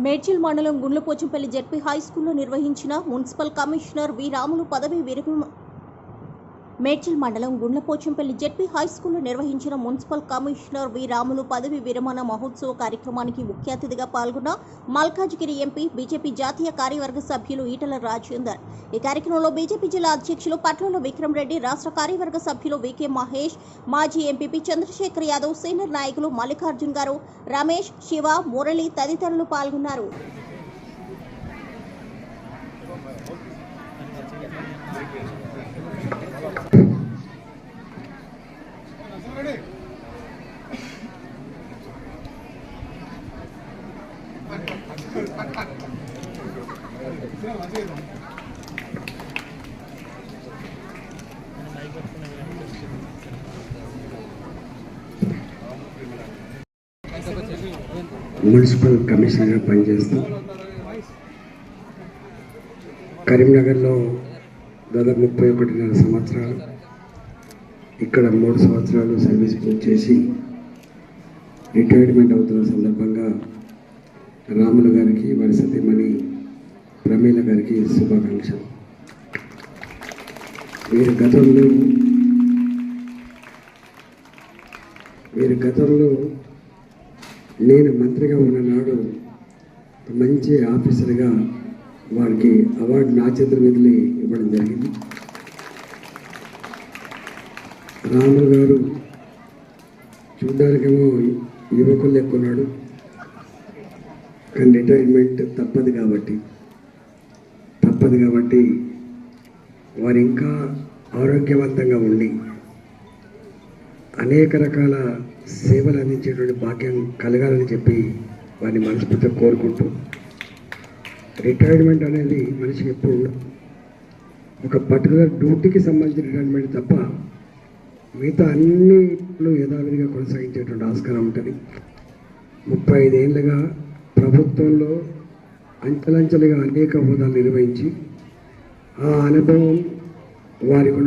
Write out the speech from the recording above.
మేడ్చల్ మండలం Gundlapochampally ZP high స్కూల్లో నిర్వహించిన మున్సిపల్ కమిషనర్ వి రాములు పదవి విరమణ మేడ్చల్ మండలం గుండ్లపోచంపల్లి జెడ్పీ హై స్కూల్లో నిర్వహించిన మున్సిపల్ కమిషనర్ వి. రాములు పదవి విరమణ మహోత్సవ కార్యక్రమానికి ముఖ్య అతిథిగా పాల్గొన్న మల్కాజ్గిరి ఎంపీ బీజేపీ జాతీయ కార్యవర్గ సభ్యులు ఈటల రాజేందర్. ఈ కార్యక్రమంలో బీజేపీ జిల్లా అధ్యక్షులు పట్ల విక్రమ్ రెడ్డి రాష్ట్ర కార్యవర్గ సభ్యులు వికే మహేష్ మాజీ ఎంపీపీ చంద్రశేఖర్ యాదవ్ సీనియర్ నాయకులు మల్లికార్జున్ గారు రమేష్ శివ మురళి తదితరులు పాల్గొన్నారు. మున్సిపల్ కమిషనర్గా పనిచేస్తాం. కరీంనగర్లో దాదాపు ముప్పై ఒకటిన్నర సంవత్సరాలు. ఇక్కడ మూడు సంవత్సరాలు సర్వీస్ పూర్తి చేసి రిటైర్మెంట్ అవుతున్న సందర్భంగా రాములు గారికి వారి సతీమణి ప్రమీల గారికి శుభాకాంక్షలు. వీరి గతంలో వీరి గతంలో నేను మంత్రిగా ఉన్న నాడు మంచి ఆఫీసర్గా వారికి అవార్డు నా చేతుల మీదలే ఇవ్వడం జరిగింది. రాములు గారు చూడడానికేమో యువకులు ఎక్కున్నాడు కానీ రిటైర్మెంట్ తప్పదు కాబట్టి తప్పదు కాబట్టి వారు ఇంకా ఆరోగ్యవంతంగా ఉండి అనేక రకాల సేవలు అందించేటువంటి భాగ్యం కలగాలని చెప్పి వారిని మనస్ఫూర్తిగా కోరుకుంటూ రిటైర్మెంట్ అనేది మనిషికి ఎప్పుడు ఉండదు. ఒక పర్టికులర్ డ్యూటీకి సంబంధించిన రిటైర్మెంట్ తప్ప మిగతా అన్నిట్లో యథావిధిగా కొనసాగించేటువంటి ఆస్కారం ఉంటుంది ముప్పై ఐదేళ్ళుగా ప్రభుత్వంలో అంచెలంచెలుగా అనేక హోదాలు నిర్వహించి ఆ అనుభవం వారికి